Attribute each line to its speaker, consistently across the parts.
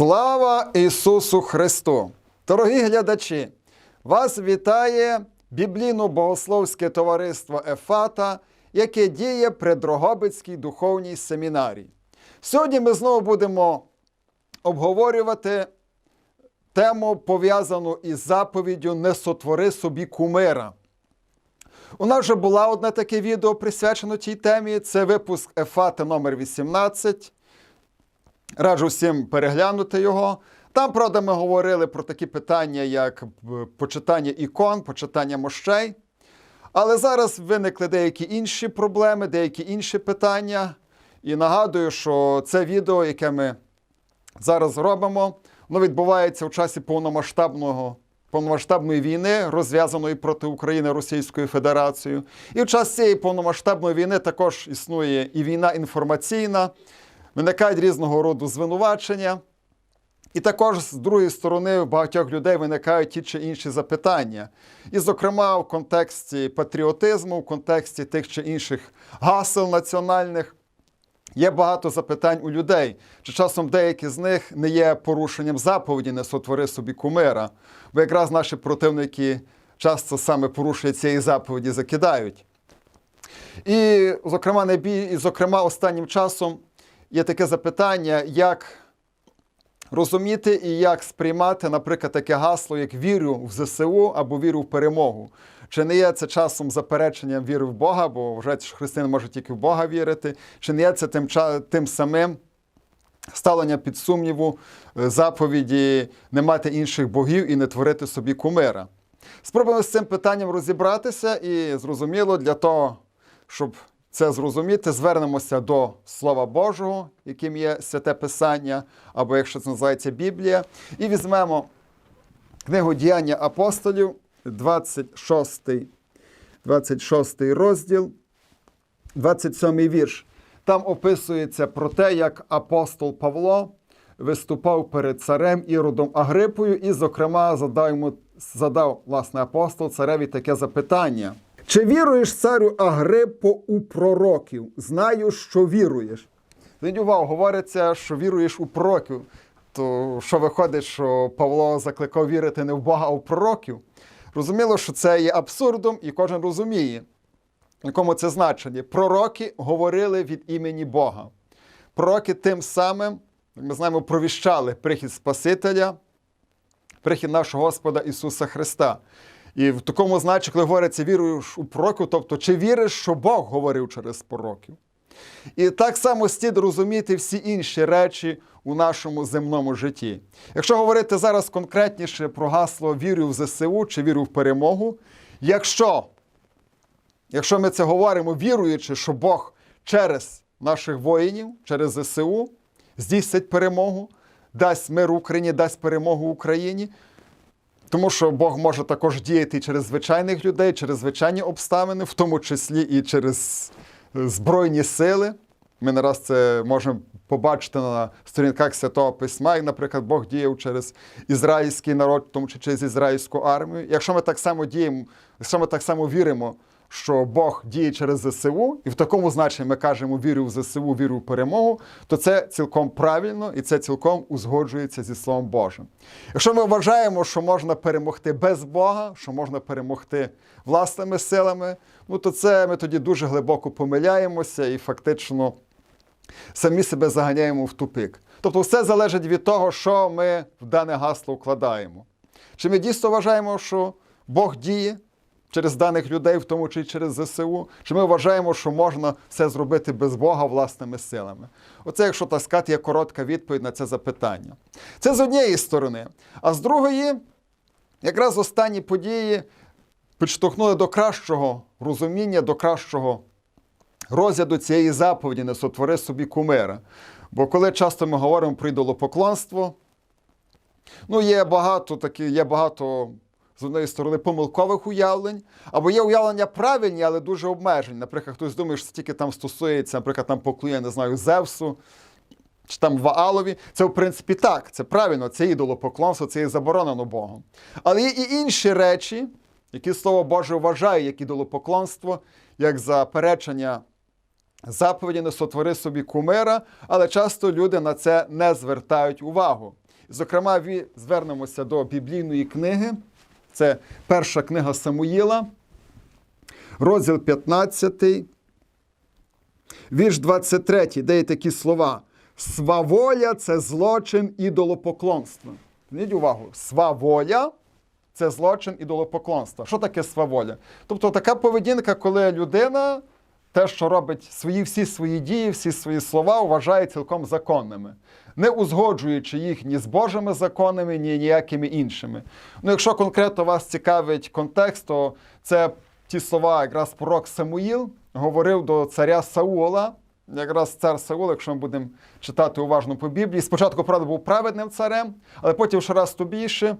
Speaker 1: Слава Ісусу Христу! Дорогі глядачі! Вас вітає біблійно-богословське товариство Ефата, яке діє при Дрогобицькій духовній семінарії. Сьогодні ми знову будемо обговорювати тему, пов'язану із заповіддю Не сотвори собі кумира. У нас вже була одне таке відео присвячено цій темі. Це випуск Ефата номер 18. Раджу всім переглянути його. Там, правда, ми говорили про такі питання, як е, почитання ікон, почитання мощей. Але зараз виникли деякі інші проблеми, деякі інші питання. І нагадую, що це відео, яке ми зараз робимо, воно відбувається в часі повномасштабного. Повномасштабної війни, розв'язаної проти України Російською Федерацією. І в час цієї повномасштабної війни також існує і війна інформаційна, виникають різного роду звинувачення. І також з другої сторони у багатьох людей виникають ті чи інші запитання. І, зокрема, в контексті патріотизму, в контексті тих чи інших гасел національних. Є багато запитань у людей, чи часом деякі з них не є порушенням заповіді не сотвори собі кумира, бо якраз наші противники часто саме порушення цієї заповіді закидають. І, зокрема, і, зокрема, останнім часом є таке запитання, як розуміти і як сприймати, наприклад, таке гасло, як вірю в ЗСУ або вірю в перемогу. Чи не є це часом запереченням віри в Бога, бо вважається, що християни можуть тільки в Бога вірити, чи не є це тим, тим самим ставлення під сумніву е, заповіді не мати інших богів і не творити собі кумира? Спробуємо з цим питанням розібратися і зрозуміло для того, щоб це зрозуміти, звернемося до Слова Божого, яким є святе Писання, або якщо це називається Біблія, і візьмемо книгу Діяння апостолів, 26, 26 розділ, 27 вірш. Там описується про те, як апостол Павло виступав перед царем Іродом Агрипою, і, зокрема, задав задав власне апостол цареві таке запитання. Чи віруєш царю Агриппо у пророків? Знаю, що віруєш. Увагу, говориться, що віруєш у пророків. То що виходить, що Павло закликав вірити не в Бога, а в пророків? Розуміло, що це є абсурдом, і кожен розуміє, якому це значення. Пророки говорили від імені Бога. Пророки тим самим, як ми знаємо, провіщали прихід Спасителя, прихід нашого Господа Ісуса Христа. І в такому значенні, коли говориться віруєш у пророків, тобто чи віриш, що Бог говорив через пророків. І так само слід розуміти всі інші речі у нашому земному житті. Якщо говорити зараз конкретніше про гасло вірю в ЗСУ чи вірю в перемогу, якщо, якщо ми це говоримо, віруючи, що Бог через наших воїнів, через ЗСУ здійснить перемогу, дасть мир Україні, дасть перемогу Україні, тому що Бог може також діяти і через звичайних людей, через звичайні обставини, в тому числі і через е, збройні сили. Ми не раз це можемо побачити на сторінках Святого Письма, як, наприклад, Бог діяв через ізраїльський народ, в тому числі через ізраїльську армію. Якщо ми так само діємо, якщо ми так само віримо, що Бог діє через ЗСУ, і в такому значенні ми кажемо вірю в ЗСУ, вірю в перемогу, то це цілком правильно і це цілком узгоджується зі Словом Божим. Якщо ми вважаємо, що можна перемогти без Бога, що можна перемогти власними силами, ну то це ми тоді дуже глибоко помиляємося і фактично самі себе заганяємо в тупик. Тобто, все залежить від того, що ми в дане гасло вкладаємо. Чи ми дійсно вважаємо, що Бог діє через даних людей, в тому чи через ЗСУ, чи ми вважаємо, що можна все зробити без Бога власними силами? Оце, якщо так сказати, є коротка відповідь на це запитання. Це з однієї сторони. А з другої, якраз останні події підштовхнули до кращого розуміння, до кращого розгляду цієї заповіді не сотвори собі кумира. Бо коли часто ми говоримо про ідолопоклонство, ну є багато такі, є багато з однієї сторони помилкових уявлень, або є уявлення правильні, але дуже обмежені. Наприклад, хтось думає, що це тільки там стосується, наприклад, там поклоніння, не знаю, Зевсу. Чи там Ваалові, це в принципі так, це правильно, це ідолопоклонство, це є заборонено Богом. Але є і інші речі, які Слово Боже вважає як ідолопоклонство, як заперечення заповіді не сотвори собі кумира, але часто люди на це не звертають увагу. Зокрема, звернемося до біблійної книги. Це перша книга Самуїла, розділ 15, вірш 23, де є такі слова. Сваволя це злочин ідолопоклонства. Зверніть увагу, сваволя це злочин ідолопоклонства. Що таке сваволя? Тобто така поведінка, коли людина те, що робить свої всі свої дії, всі свої слова, вважає цілком законними, не узгоджуючи їх ні з Божими законами, ні ніякими іншими. Ну, якщо конкретно вас цікавить контекст, то це ті слова, якраз пророк Самуїл говорив до царя Саула. Якраз цар Саул, якщо ми будемо читати уважно по Біблії, спочатку, правда, був праведним царем, але потім щораз то більше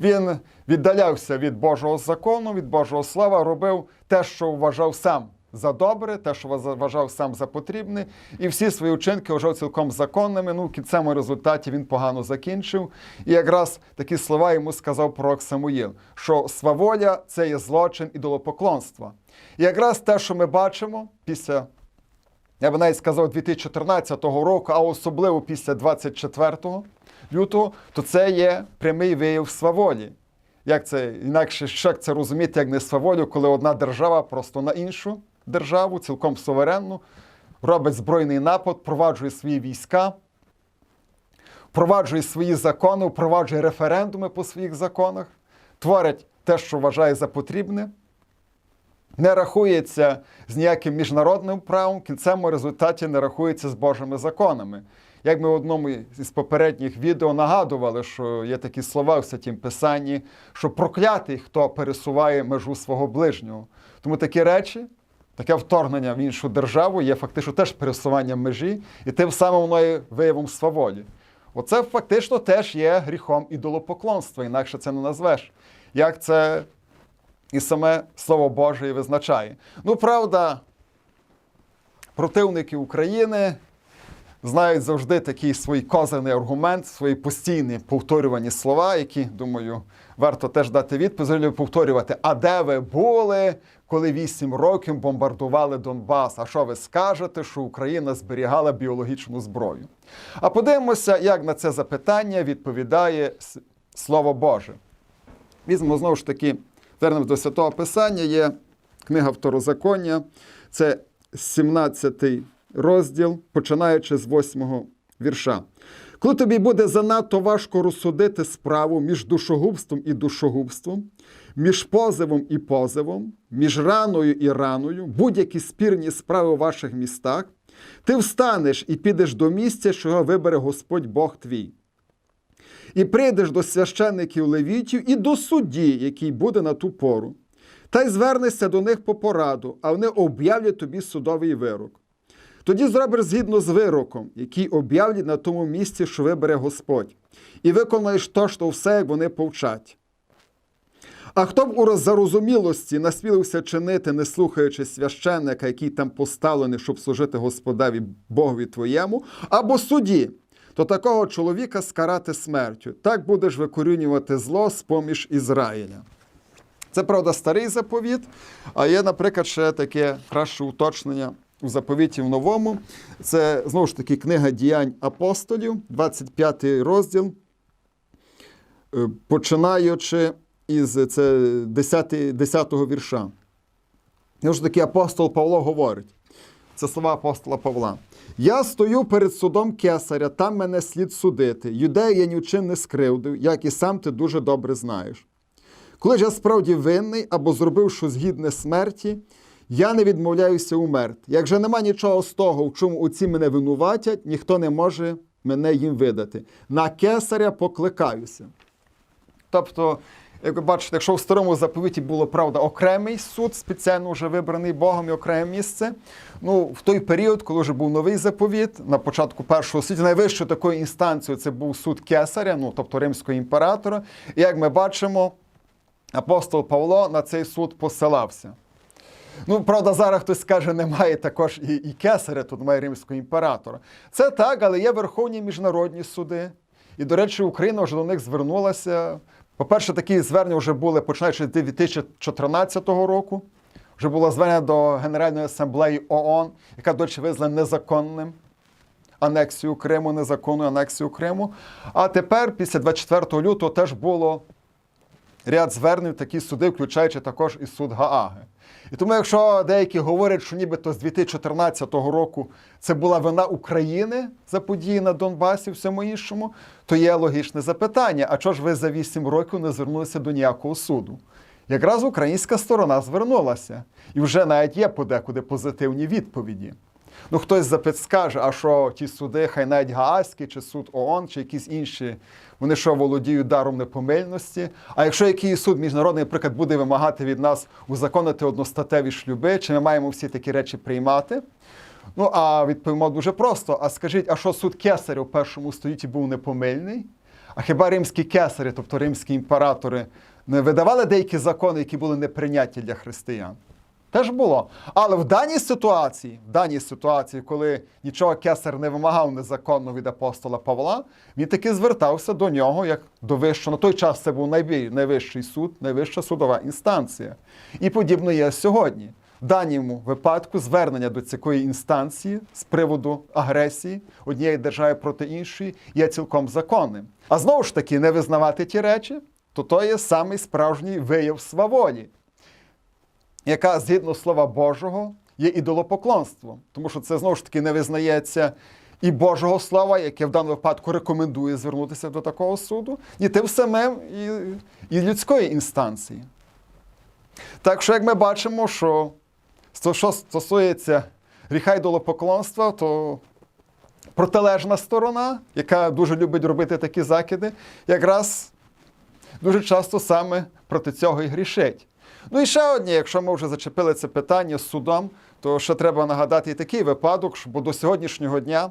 Speaker 1: він віддалявся від Божого закону, від Божого слова, робив те, що вважав сам за добре, те, що вважав сам за потрібне, і всі свої вчинки вважав цілком законними. Ну, в кінцевому результаті він погано закінчив. І якраз такі слова йому сказав пророк Самуїл, що сваволя це є злочин ідолопоклонства. І якраз те, що ми бачимо після. Я би навіть сказав 2014 року, а особливо після 24 лютого, то це є прямий вияв сваволі. Як це інакше як це розуміти, як не сваволю, коли одна держава просто на іншу державу, цілком суверенну, робить збройний напад, впроваджує свої війська, впроваджує свої закони, впроваджує референдуми по своїх законах, творить те, що вважає за потрібне не рахується з ніяким міжнародним правом, в кінцевому результаті не рахується з Божими законами. Як ми в одному із попередніх відео нагадували, що є такі слова в Святім Писанні, що проклятий, хто пересуває межу свого ближнього. Тому такі речі, таке вторгнення в іншу державу є фактично теж пересуванням межі, і тим самим воно є виявом сваволі. Оце фактично теж є гріхом ідолопоклонства, інакше це не назвеш. Як це і саме Слово Боже і визначає. Ну, правда, противники України знають завжди такий свій козирний аргумент, свої постійні повторювані слова, які, думаю, варто теж дати відповідь, повторювати. А де ви були, коли вісім років бомбардували Донбас? А що ви скажете, що Україна зберігала біологічну зброю? А подивимося, як на це запитання відповідає Слово Боже. Візьмемо знову ж таки. Вернемось до Святого Писання, є книга Второзаконня, це 17 розділ, починаючи з 8 вірша. Коли тобі буде занадто важко розсудити справу між душогубством і душогубством, між позивом і позивом, між раною і раною, будь-які спірні справи у ваших містах, ти встанеш і підеш до місця, що вибере Господь Бог твій. І прийдеш до священників левітів і до судді, який буде на ту пору, та й звернешся до них по пораду, а вони об'являть тобі судовий вирок. Тоді зробиш згідно з вироком, який об'являть на тому місці, що вибере Господь, і виконаєш точно все, як вони повчать. А хто б у зарозумілості насмілився чинити, не слухаючи священника, який там поставлений, щоб служити Господеві Богові твоєму, або судді, то такого чоловіка скарати смертю. Так будеш викорінювати зло з поміж Ізраїля. Це правда старий заповіт, а є, наприклад, ще таке краще уточнення у заповіті в новому. Це знову ж таки книга діянь апостолів, 25 розділ, е, починаючи із це 10 10 вірша. Знову ж таки, апостол Павло говорить. Це слова апостола Павла. Я стою перед судом кесаря, там мене слід судити. Юдею я ні в чим не скривдив, як і сам ти дуже добре знаєш. Коли ж я справді винний або зробив щось гідне смерті, я не відмовляюся умерти. Як нема нічого з того, в чому оці мене винуватять, ніхто не може мене їм видати. На кесаря покликаюся. Тобто, як ви бачите, якщо в старому заповіті було правда окремий суд, спеціально вже вибраний Богом і окреме місце. Ну, в той період, коли вже був новий заповіт, на початку першого світу, найвищою такою інстанцією це був суд Кесаря, ну тобто римського імператора. І як ми бачимо, апостол Павло на цей суд посилався. Ну, правда, зараз хтось скаже, немає також і, і кесаря, тут немає римського імператора. Це так, але є верховні міжнародні суди. І, до речі, Україна вже до них звернулася. По-перше, такі звернення вже були починаючи з 2014 року. Вже було звернення до Генеральної асамблеї ООН, яка, до речі, визнана незаконним. анексію Криму, незаконну анексію Криму. А тепер, після 24 лютого, теж було ряд звернень в такі суди, включаючи також і суд Гааги. І тому, якщо деякі говорять, що нібито з 2014 року це була вина України за події на Донбасі, всьому іншому, то є логічне запитання: а чого ж ви за 8 років не звернулися до ніякого суду? Якраз українська сторона звернулася, і вже навіть є подекуди позитивні відповіді. Ну, хтось скаже, а що ті суди, хай навіть Гаазький, чи суд ООН, чи якісь інші, вони що володіють даром непомильності. А якщо якийсь суд міжнародний, наприклад, буде вимагати від нас узаконити одностатеві шлюби, чи ми маємо всі такі речі приймати? Ну, а відповімо дуже просто: а скажіть, а що суд Кесаря в першому столітті був непомильний? А хіба римські кесарі, тобто римські імператори, не видавали деякі закони, які були неприйняті для християн? Теж було. Але в даній ситуації, в даній ситуації, коли нічого кесар не вимагав незаконно від апостола Павла, він таки звертався до нього як до вищого. На той час це був найвищий суд, найвища судова інстанція. І подібно є сьогодні. В даному випадку звернення до цієї інстанції з приводу агресії однієї держави проти іншої є цілком законним. А знову ж таки, не визнавати ті речі, то то є самий справжній вияв сваволі яка згідно слова Божого є ідолопоклонством, тому що це знову ж таки не визнається і Божого слова, яке в даному випадку рекомендує звернутися до такого суду, і тим самим і, і людської інстанції. Так що, як ми бачимо, що що стосується гріха ідолопоклонства, то протилежна сторона, яка дуже любить робити такі закиди, якраз дуже часто саме проти цього і грішить. Ну і ще одне, якщо ми вже зачепили це питання з судом, то ще треба нагадати і такий випадок, бо до сьогоднішнього дня,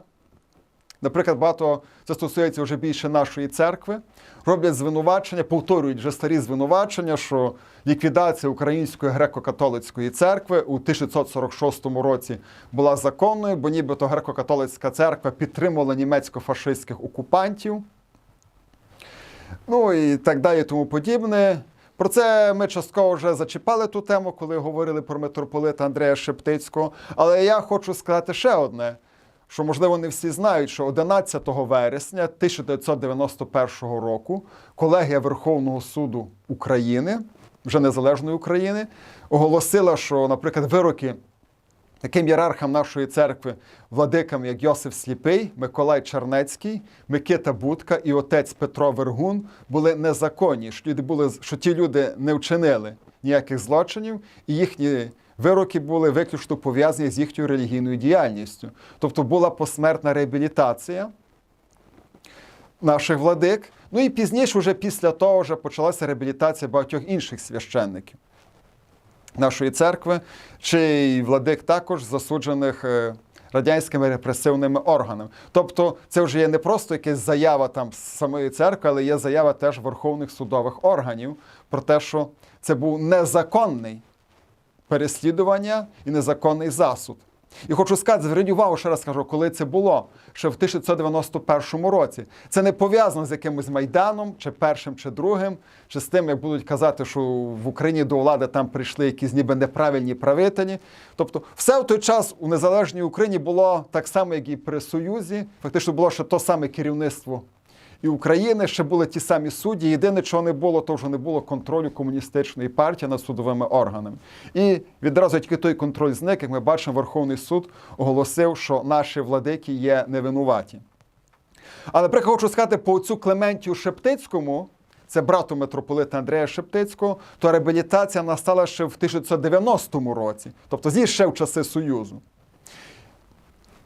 Speaker 1: наприклад, багато це стосується вже більше нашої церкви, роблять звинувачення, повторюють вже старі звинувачення, що ліквідація Української греко-католицької церкви у 1646 році була законною, бо нібито греко-католицька церква підтримувала німецько-фашистських окупантів. Ну і так далі, тому подібне. Про це ми частково вже зачіпали ту тему, коли говорили про митрополита Андрея Шептицького. Але я хочу сказати ще одне: що, можливо, не всі знають, що 11 вересня 1991 року колегія Верховного суду України, вже незалежної України, оголосила, що, наприклад, вироки. Таким ієрархам нашої церкви, владикам, як Йосиф Сліпий, Миколай Чернецький, Микита Будка і отець Петро Вергун були незаконні, що, люди були, що ті люди не вчинили ніяких злочинів, і їхні вироки були виключно пов'язані з їхньою релігійною діяльністю. Тобто була посмертна реабілітація наших владик. Ну і пізніше, вже після того, вже почалася реабілітація багатьох інших священників нашої церкви, чи й владик також засуджених е, радянськими репресивними органами. Тобто, це вже є не просто якась заява там самої церкви, але є заява теж верховних судових органів про те, що це був незаконний переслідування і незаконний засуд. І хочу сказати, зверніть увагу, ще раз кажу, коли це було ще в 1991 році. Це не пов'язано з якимось майданом, чи першим, чи другим, чи з тим, як будуть казати, що в Україні до влади там прийшли якісь ніби неправильні правителі. Тобто, все в той час у незалежній Україні було так само, як і при Союзі. Фактично було ще то саме керівництво і України ще були ті самі судді. Єдине, чого не було, то вже не було контролю комуністичної партії над судовими органами. І відразу тільки той контроль зник, як ми бачимо, Верховний суд оголосив, що наші владики є невинуваті. Але наприклад, хочу сказати, по отцю Клементію Шептицькому, це брату митрополита Андрея Шептицького, то реабілітація настала ще в 1990 році, тобто зі ще в часи Союзу.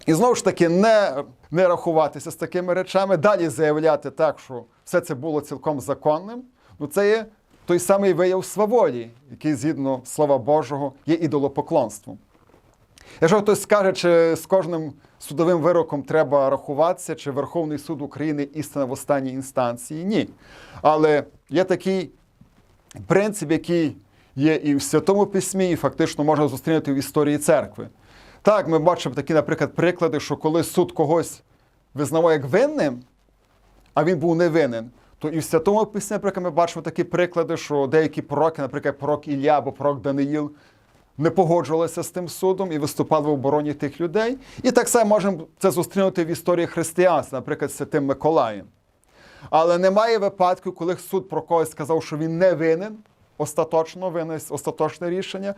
Speaker 1: І знову ж таки, не не рахуватися з такими речами, далі заявляти так, що все це було цілком законним. Ну, це є той самий вияв сваволі, який, згідно слова Божого, є ідолопоклонством. Якщо хтось скаже, чи з кожним судовим вироком треба рахуватися, чи Верховний суд України істина в останній інстанції, ні. Але є такий принцип, який є і в Святому Письмі, і фактично можна зустріти в історії церкви. Так, ми бачимо такі, наприклад, приклади, що коли суд когось визнавав як винним, а він був невинен, то і в святому письмі, наприклад, ми бачимо такі приклади, що деякі пророки, наприклад, пророк Ілля або пророк Даниїл, не погоджувалися з тим судом і виступали в обороні тих людей. І так само можемо це зустрінути в історії християнства, наприклад, з Святим Миколаєм. Але немає випадку, коли суд про когось сказав, що він не винен, остаточно винес остаточне рішення.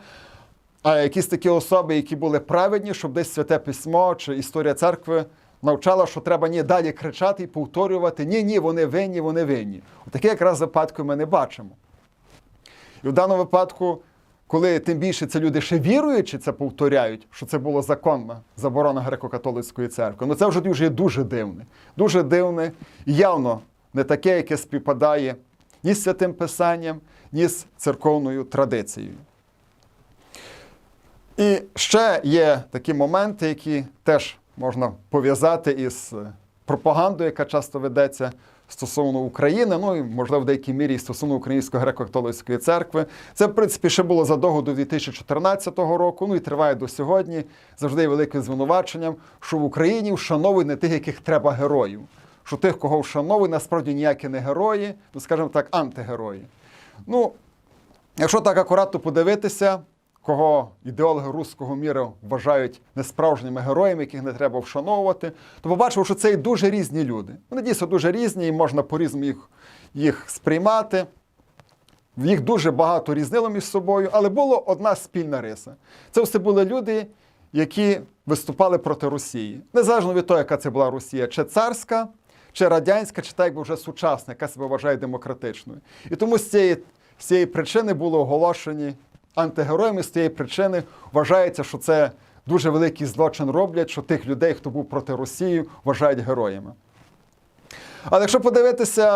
Speaker 1: А якісь такі особи, які були праведні, щоб десь святе письмо чи історія церкви навчала, що треба ні далі кричати і повторювати: ні, ні, вони винні, вони винні. Такі якраз випадки ми не бачимо. І в даному випадку, коли тим більше це люди ще віруючи, це повторяють, що це було законна заборона греко-католицької церкви, ну це вже дуже, дуже дивне. Дуже дивне і явно не таке, яке співпадає ні з святим писанням, ні з церковною традицією. І ще є такі моменти, які теж можна пов'язати із пропагандою, яка часто ведеться стосовно України, ну і можливо в деякій мірі стосовно Української греко-католицької церкви. Це, в принципі, ще було задовго до 2014 року, ну і триває до сьогодні. Завжди є великим звинуваченням, що в Україні вшановують не тих, яких треба героїв. Що тих, кого вшановують, насправді ніякі не герої, ну скажімо так, антигерої. Ну, якщо так акуратно подивитися, кого ідеологи руського міру вважають несправжніми героями, яких не треба вшановувати, то побачимо, що це і дуже різні люди. Вони дійсно дуже різні, і можна по-різному їх, їх сприймати. Їх дуже багато різнило між собою, але була одна спільна риса. Це все були люди, які виступали проти Росії. Незалежно від того, яка це була Росія, чи царська, чи радянська, чи так якби вже сучасна, яка себе вважає демократичною. І тому з цієї, з цієї причини були оголошені антигероями, з цієї причини вважається, що це дуже великий злочин роблять, що тих людей, хто був проти Росії, вважають героями. Але якщо подивитися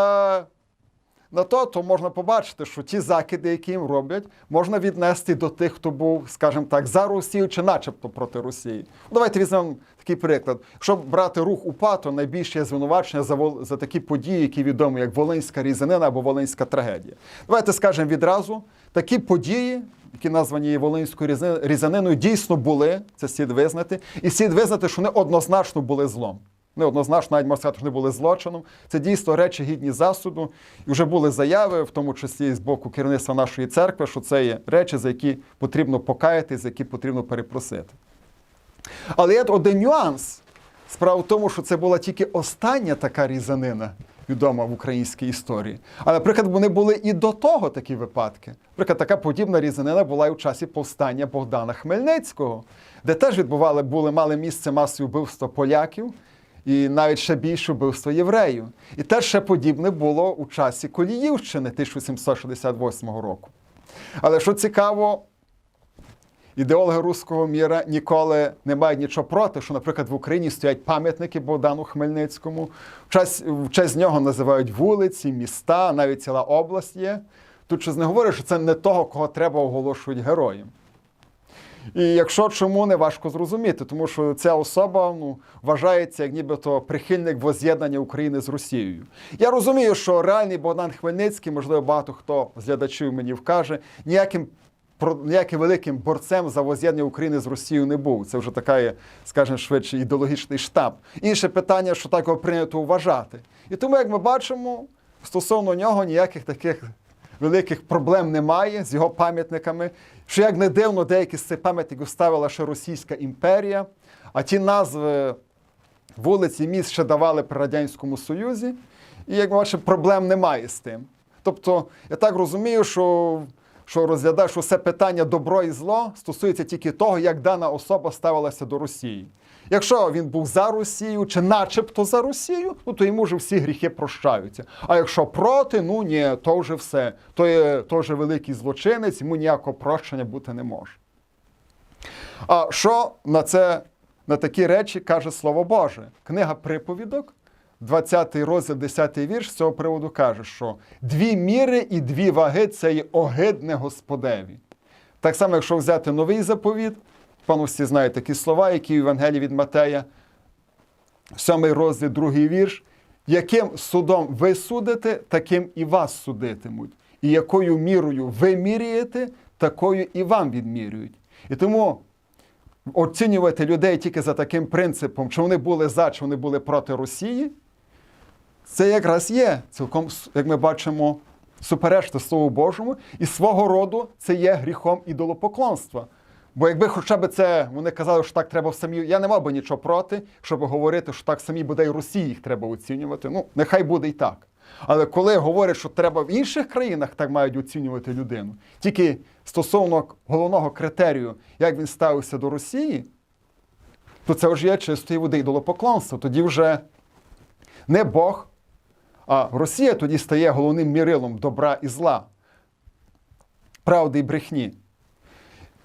Speaker 1: на то, то можна побачити, що ті закиди, які їм роблять, можна віднести до тих, хто був, скажімо так, за Росію чи начебто проти Росії. Давайте візьмемо такий приклад. Якщо брати рух УПА, то найбільше звинувачення за, за такі події, які відомі як Волинська різанина або Волинська трагедія. Давайте скажемо відразу, такі події, які названі Волинською різаниною, дійсно були, це слід визнати, і слід визнати, що вони однозначно були злом. Неоднозначно, навіть можна сказати, що вони були злочином. Це дійсно речі гідні засуду. І вже були заяви, в тому числі з боку керівництва нашої церкви, що це є речі, за які потрібно покаяти, за які потрібно перепросити. Але є один нюанс. Справа в тому, що це була тільки остання така різанина, відома в українській історії. Але, наприклад, вони були і до того такі випадки. Наприклад, така подібна різанина була і в часі повстання Богдана Хмельницького, де теж відбували, були, мали місце масові вбивства поляків і навіть ще більше вбивство євреїв. І теж ще подібне було у часі Коліївщини 1768 року. Але що цікаво, ідеологи руського міра ніколи не мають нічого проти, що, наприклад, в Україні стоять пам'ятники Богдану Хмельницькому. В честь, в честь нього називають вулиці, міста, навіть ціла область є. Тут щось не говорить, що це не того, кого треба оголошують героєм. І якщо чому не важко зрозуміти, тому що ця особа ну, вважається як нібито прихильник воз'єднання України з Росією. Я розумію, що реальний Богдан Хмельницький, можливо, багато хто з глядачів мені вкаже, ніяким ніяким великим борцем за воз'єднання України з Росією не був. Це вже така, скажімо, швидше ідеологічний штаб. Інше питання, що так його прийнято вважати. І тому, як ми бачимо, стосовно нього ніяких таких великих проблем немає з його пам'ятниками. Що як не дивно, деякі з цих пам'ятників ставила ще Російська імперія, а ті назви вулиці міст ще давали при Радянському Союзі. І як ми бачимо, проблем немає з тим. Тобто, я так розумію, що, що розглядає, що все питання добро і зло стосується тільки того, як дана особа ставилася до Росії. Якщо він був за Росію чи начебто за Росію, ну то йому вже всі гріхи прощаються. А якщо проти, ну ні, то вже все. То є то вже великий злочинець, йому ніякого прощення бути не може. А що на це, на такі речі каже Слово Боже? Книга приповідок, 20 розділ, 10 вірш з цього приводу каже, що дві міри і дві ваги це є огидне Господеві. Так само, якщо взяти новий заповіт, пану всі знають такі слова, які в Євангелії від Матея, 7 розділ, другий вірш. Яким судом ви судите, таким і вас судитимуть. І якою мірою ви міряєте, такою і вам відмірюють. І тому оцінювати людей тільки за таким принципом, чи вони були за, чи вони були проти Росії, це якраз є цілком, як ми бачимо, суперечне Слову Божому, і свого роду це є гріхом ідолопоклонства. Бо якби хоча б це вони казали, що так треба в самі. Я не мав би нічого проти, щоб говорити, що так самі буде і Росії їх треба оцінювати. Ну, нехай буде і так. Але коли говорять, що треба в інших країнах так мають оцінювати людину, тільки стосовно головного критерію, як він ставився до Росії, то це вже є чистої води ідолопоклонство. Тоді вже не Бог, а Росія тоді стає головним мірилом добра і зла, правди і брехні.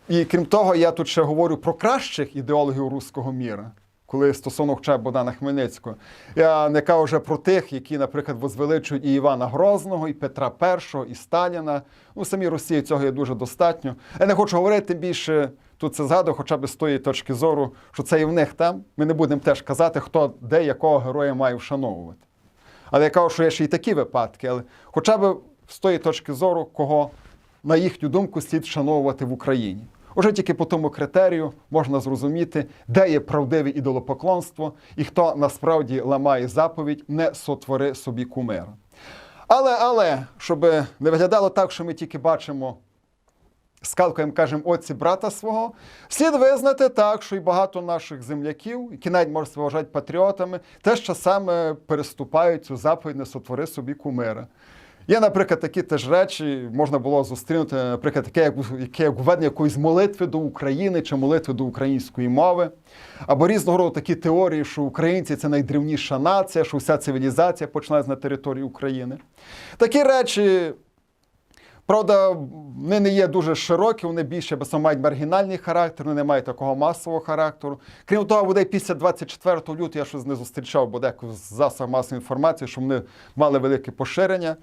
Speaker 1: І крім того, я тут ще говорю про кращих ідеологів руського міра, коли стосовно хоча Богдана Хмельницького. Я не кажу вже про тих, які, наприклад, возвеличують і Івана Грозного, і Петра І, і Сталіна. Ну, самі Росії цього є дуже достатньо. Я не хочу говорити більше. Тут це згадую, хоча б з тої точки зору, що це і в них там. Ми не будемо теж казати, хто де якого героя має вшановувати. Але я кажу, що є ще й такі випадки, але хоча б з тої точки зору, кого, на їхню думку, слід вшановувати в Україні. Уже тільки по тому критерію можна зрозуміти, де є правдиве ідолопоклонство і хто насправді ламає заповідь не сотвори собі кумира. Але, але, щоб не виглядало так, що ми тільки бачимо скалкаємо, кажемо, оці брата свого, слід визнати так, що і багато наших земляків, які навіть можуть вважати патріотами, теж часами переступають цю заповідь не сотвори собі кумира. Є, наприклад, такі теж речі, можна було зустрінути, наприклад, таке, як, як введення якоїсь молитви до України чи молитви до української мови, або різного роду такі теорії, що українці це найдревніша нація, що вся цивілізація починається на території України. Такі речі Правда, вони не є дуже широкі, вони більше без мають маргінальний характер, вони не мають такого масового характеру. Крім того, буде після 24 лютого я щось не зустрічав, бо деяку з засобів масової інформації, що вони мали велике поширення.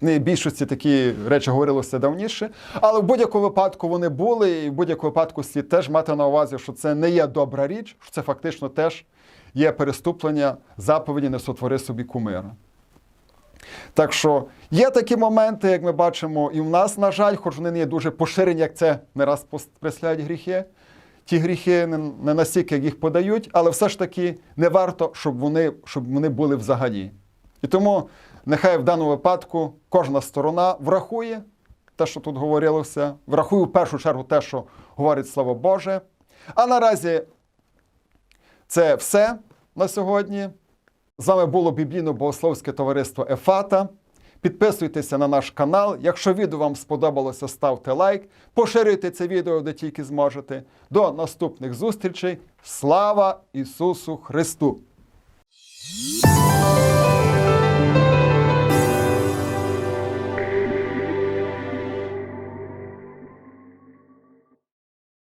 Speaker 1: Не більшості такі речі говорилося давніше, але в будь-якому випадку вони були, і в будь-якому випадку слід теж мати на увазі, що це не є добра річ, що це фактично теж є переступлення заповіді не сотвори собі кумира. Так що є такі моменти, як ми бачимо, і в нас, на жаль, хоч вони не є дуже поширені, як це не раз прислають гріхи. Ті гріхи не настільки, як їх подають, але все ж таки не варто, щоб вони, щоб вони були взагалі. І тому нехай в даному випадку кожна сторона врахує те, що тут говорилося, врахує в першу чергу те, що говорить Слово Боже. А наразі це все на сьогодні. З вами було біблійно-богословське товариство Ефата. Підписуйтеся на наш канал. Якщо відео вам сподобалося, ставте лайк, поширюйте це відео, де тільки зможете. До наступних зустрічей. Слава Ісусу Христу!